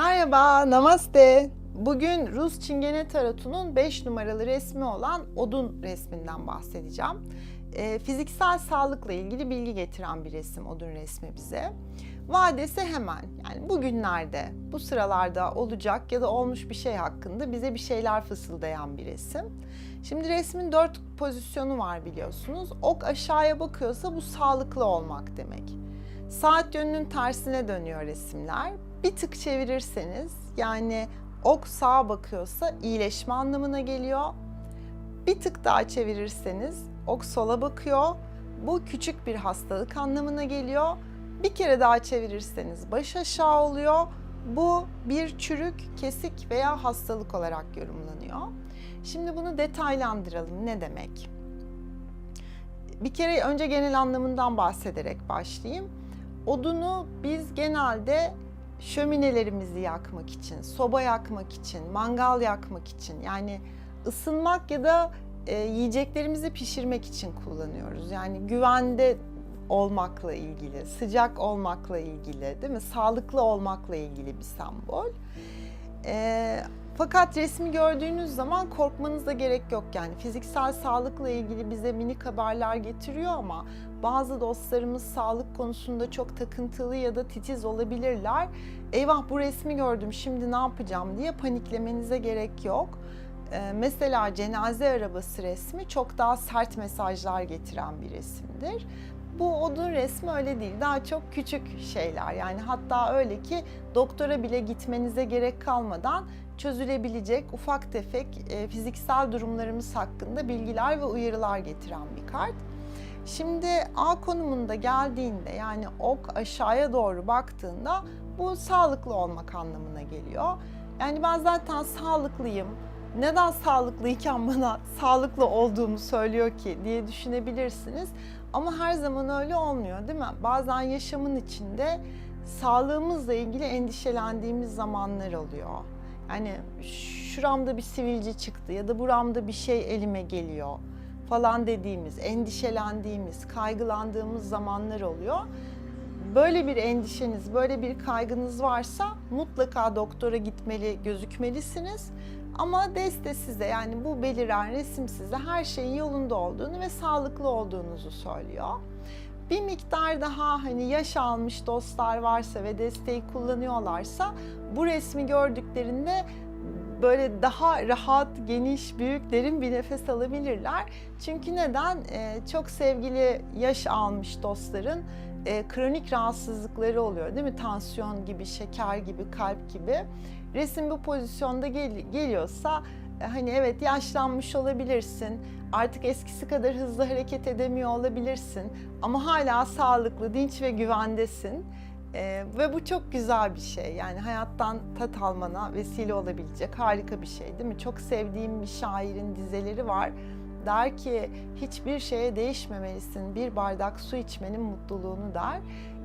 Merhaba, namaste. Bugün Rus Çingene Tarotu'nun 5 numaralı resmi olan odun resminden bahsedeceğim. E, fiziksel sağlıkla ilgili bilgi getiren bir resim odun resmi bize. Vadesi hemen yani bugünlerde, bu sıralarda olacak ya da olmuş bir şey hakkında bize bir şeyler fısıldayan bir resim. Şimdi resmin dört pozisyonu var biliyorsunuz. Ok aşağıya bakıyorsa bu sağlıklı olmak demek. Saat yönünün tersine dönüyor resimler. Bir tık çevirirseniz yani ok sağa bakıyorsa iyileşme anlamına geliyor. Bir tık daha çevirirseniz ok sola bakıyor. Bu küçük bir hastalık anlamına geliyor. Bir kere daha çevirirseniz baş aşağı oluyor. Bu bir çürük, kesik veya hastalık olarak yorumlanıyor. Şimdi bunu detaylandıralım. Ne demek? Bir kere önce genel anlamından bahsederek başlayayım. Odunu biz genelde şöminelerimizi yakmak için, soba yakmak için, mangal yakmak için yani ısınmak ya da e, yiyeceklerimizi pişirmek için kullanıyoruz. Yani güvende olmakla ilgili, sıcak olmakla ilgili, değil mi? Sağlıklı olmakla ilgili bir sembol. E, fakat resmi gördüğünüz zaman korkmanıza gerek yok yani fiziksel sağlıkla ilgili bize minik haberler getiriyor ama bazı dostlarımız sağlık konusunda çok takıntılı ya da titiz olabilirler. Eyvah bu resmi gördüm şimdi ne yapacağım diye paniklemenize gerek yok. Ee, mesela cenaze arabası resmi çok daha sert mesajlar getiren bir resimdir. Bu odun resmi öyle değil. Daha çok küçük şeyler. Yani hatta öyle ki doktora bile gitmenize gerek kalmadan çözülebilecek ufak tefek e, fiziksel durumlarımız hakkında bilgiler ve uyarılar getiren bir kart. Şimdi A konumunda geldiğinde yani ok aşağıya doğru baktığında bu sağlıklı olmak anlamına geliyor. Yani ben zaten sağlıklıyım. Neden sağlıklıyken bana sağlıklı olduğumu söylüyor ki diye düşünebilirsiniz. Ama her zaman öyle olmuyor değil mi? Bazen yaşamın içinde sağlığımızla ilgili endişelendiğimiz zamanlar oluyor. Yani şuramda bir sivilce çıktı ya da buramda bir şey elime geliyor falan dediğimiz, endişelendiğimiz, kaygılandığımız zamanlar oluyor. Böyle bir endişeniz, böyle bir kaygınız varsa mutlaka doktora gitmeli, gözükmelisiniz. Ama deste size yani bu beliren resim size her şeyin yolunda olduğunu ve sağlıklı olduğunuzu söylüyor. Bir miktar daha hani yaş almış dostlar varsa ve desteği kullanıyorlarsa bu resmi gördüklerinde böyle daha rahat, geniş, büyük, derin bir nefes alabilirler. Çünkü neden? Ee, çok sevgili yaş almış dostların e, kronik rahatsızlıkları oluyor değil mi? Tansiyon gibi, şeker gibi, kalp gibi. Resim bu pozisyonda gel- geliyorsa hani evet yaşlanmış olabilirsin, artık eskisi kadar hızlı hareket edemiyor olabilirsin ama hala sağlıklı, dinç ve güvendesin. Ee, ve bu çok güzel bir şey. Yani hayattan tat almana vesile olabilecek harika bir şey değil mi? Çok sevdiğim bir şairin dizeleri var. Der ki hiçbir şeye değişmemelisin. Bir bardak su içmenin mutluluğunu der.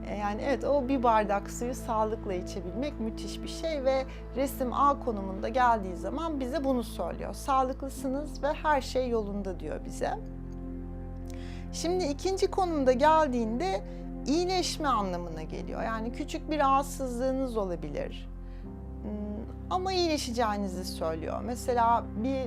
Ee, yani evet o bir bardak suyu sağlıkla içebilmek müthiş bir şey ve resim A konumunda geldiği zaman bize bunu söylüyor. Sağlıklısınız ve her şey yolunda diyor bize. Şimdi ikinci konumda geldiğinde iyileşme anlamına geliyor. Yani küçük bir rahatsızlığınız olabilir. Hmm, Ama iyileşeceğinizi söylüyor. Mesela bir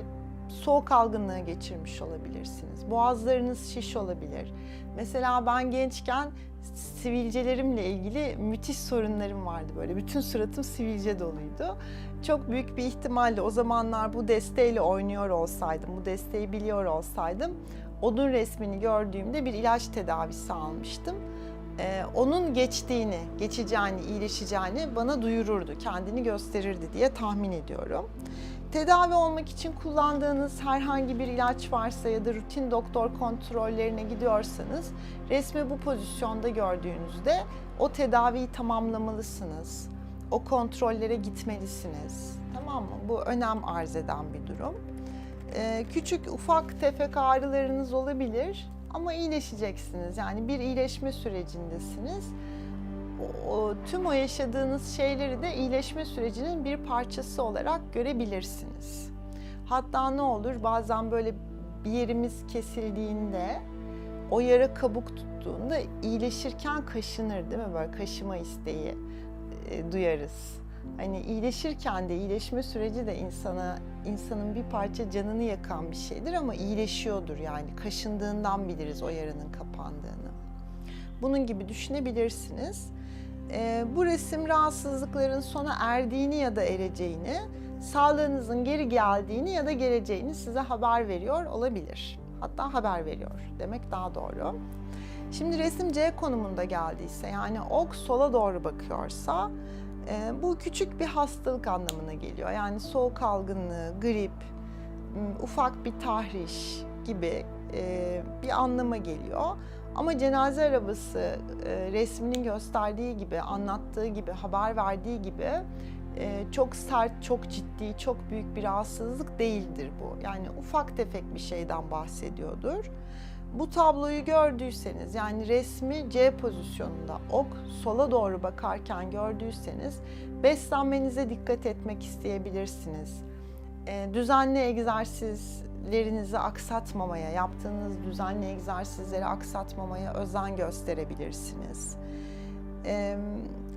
soğuk algınlığı geçirmiş olabilirsiniz. Boğazlarınız şiş olabilir. Mesela ben gençken sivilcelerimle ilgili müthiş sorunlarım vardı böyle. Bütün suratım sivilce doluydu. Çok büyük bir ihtimalle o zamanlar bu desteğiyle oynuyor olsaydım, bu desteği biliyor olsaydım odun resmini gördüğümde bir ilaç tedavisi almıştım. Ee, onun geçtiğini, geçeceğini, iyileşeceğini bana duyururdu, kendini gösterirdi diye tahmin ediyorum. Tedavi olmak için kullandığınız herhangi bir ilaç varsa ya da rutin doktor kontrollerine gidiyorsanız resmi bu pozisyonda gördüğünüzde o tedaviyi tamamlamalısınız. O kontrollere gitmelisiniz. Tamam mı? Bu önem arz eden bir durum. Ee, küçük ufak tefek ağrılarınız olabilir ama iyileşeceksiniz. Yani bir iyileşme sürecindesiniz. O, o- tüm o yaşadığınız şeyleri de iyileşme sürecinin bir parçası olarak görebilirsiniz. Hatta ne olur bazen böyle bir yerimiz kesildiğinde o yara kabuk tuttuğunda iyileşirken kaşınır değil mi? Böyle kaşıma isteği e, duyarız. Hani iyileşirken de iyileşme süreci de insana insanın bir parça canını yakan bir şeydir ama iyileşiyordur yani kaşındığından biliriz o yaranın kapandığını. Bunun gibi düşünebilirsiniz. Ee, bu resim rahatsızlıkların sona erdiğini ya da ereceğini, sağlığınızın geri geldiğini ya da geleceğini size haber veriyor olabilir. Hatta haber veriyor demek daha doğru. Şimdi resim C konumunda geldiyse yani ok sola doğru bakıyorsa e, bu küçük bir hastalık anlamına geliyor. Yani soğuk algınlığı, grip, ufak bir tahriş gibi e, bir anlama geliyor. Ama cenaze arabası e, resminin gösterdiği gibi, anlattığı gibi, haber verdiği gibi e, çok sert, çok ciddi, çok büyük bir rahatsızlık değildir bu. Yani ufak tefek bir şeyden bahsediyordur. Bu tabloyu gördüyseniz yani resmi C pozisyonunda ok sola doğru bakarken gördüyseniz beslenmenize dikkat etmek isteyebilirsiniz. E, düzenli egzersizlerinizi aksatmamaya, yaptığınız düzenli egzersizleri aksatmamaya özen gösterebilirsiniz. E,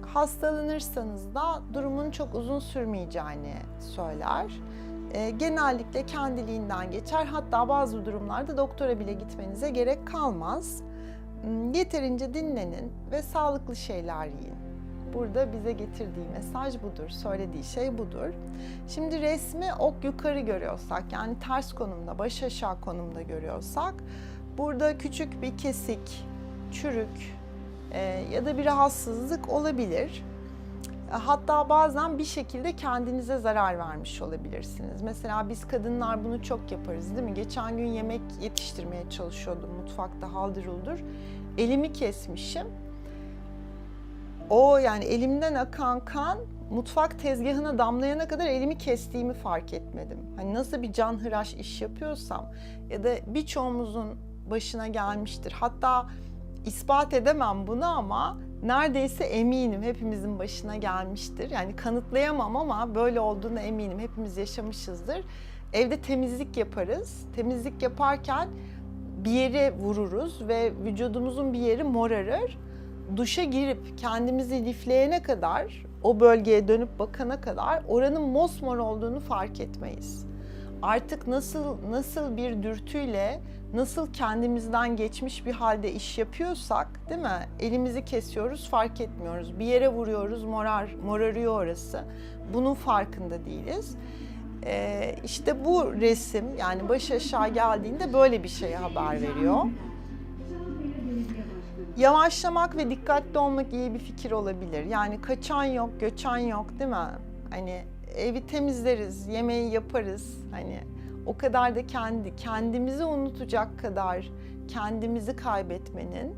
hastalanırsanız da durumun çok uzun sürmeyeceğini söyler. E, genellikle kendiliğinden geçer. Hatta bazı durumlarda doktora bile gitmenize gerek kalmaz. Hmm, Yeterince dinlenin ve sağlıklı şeyler yiyin. Burada bize getirdiği mesaj budur, söylediği şey budur. Şimdi resmi ok yukarı görüyorsak yani ters konumda, baş aşağı konumda görüyorsak burada küçük bir kesik, çürük e, ya da bir rahatsızlık olabilir. Hatta bazen bir şekilde kendinize zarar vermiş olabilirsiniz. Mesela biz kadınlar bunu çok yaparız değil mi? Geçen gün yemek yetiştirmeye çalışıyordum mutfakta haldır uldur. Elimi kesmişim. O yani elimden akan kan mutfak tezgahına damlayana kadar elimi kestiğimi fark etmedim. Hani nasıl bir canhıraş iş yapıyorsam ya da birçoğumuzun başına gelmiştir. Hatta ispat edemem bunu ama neredeyse eminim hepimizin başına gelmiştir. Yani kanıtlayamam ama böyle olduğunu eminim. Hepimiz yaşamışızdır. Evde temizlik yaparız. Temizlik yaparken bir yere vururuz ve vücudumuzun bir yeri morarır. Duşa girip kendimizi lifleyene kadar, o bölgeye dönüp bakana kadar oranın mosmor olduğunu fark etmeyiz. Artık nasıl nasıl bir dürtüyle nasıl kendimizden geçmiş bir halde iş yapıyorsak değil mi? Elimizi kesiyoruz fark etmiyoruz. Bir yere vuruyoruz morar, morarıyor orası. Bunun farkında değiliz. Ee, işte bu resim yani baş aşağı geldiğinde böyle bir şeye haber veriyor. Yavaşlamak ve dikkatli olmak iyi bir fikir olabilir. Yani kaçan yok, göçen yok değil mi? Hani evi temizleriz, yemeği yaparız. Hani o kadar da kendi kendimizi unutacak kadar kendimizi kaybetmenin,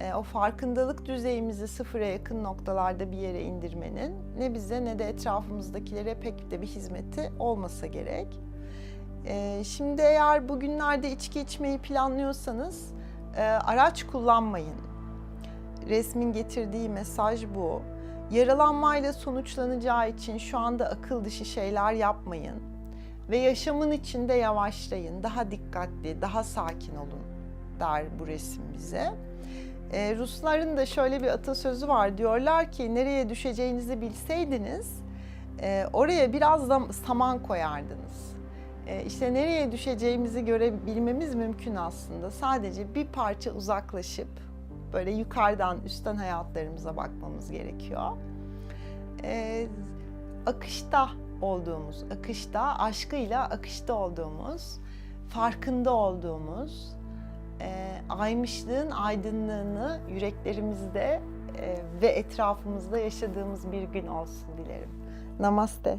e, o farkındalık düzeyimizi sıfıra yakın noktalarda bir yere indirmenin ne bize ne de etrafımızdakilere pek de bir hizmeti olmasa gerek. E, Şimdi eğer bugünlerde içki içmeyi planlıyorsanız e, araç kullanmayın. Resmin getirdiği mesaj bu. Yaralanmayla sonuçlanacağı için şu anda akıl dışı şeyler yapmayın ve yaşamın içinde yavaşlayın, daha dikkatli, daha sakin olun der bu resim bize. Ee, Rusların da şöyle bir atasözü var. Diyorlar ki nereye düşeceğinizi bilseydiniz e, oraya biraz da saman koyardınız. E, işte nereye düşeceğimizi görebilmemiz mümkün aslında. Sadece bir parça uzaklaşıp böyle yukarıdan, üstten hayatlarımıza bakmamız gerekiyor. E, akışta olduğumuz, akışta, aşkıyla akışta olduğumuz, farkında olduğumuz, e, aymışlığın aydınlığını yüreklerimizde e, ve etrafımızda yaşadığımız bir gün olsun dilerim. Namaste.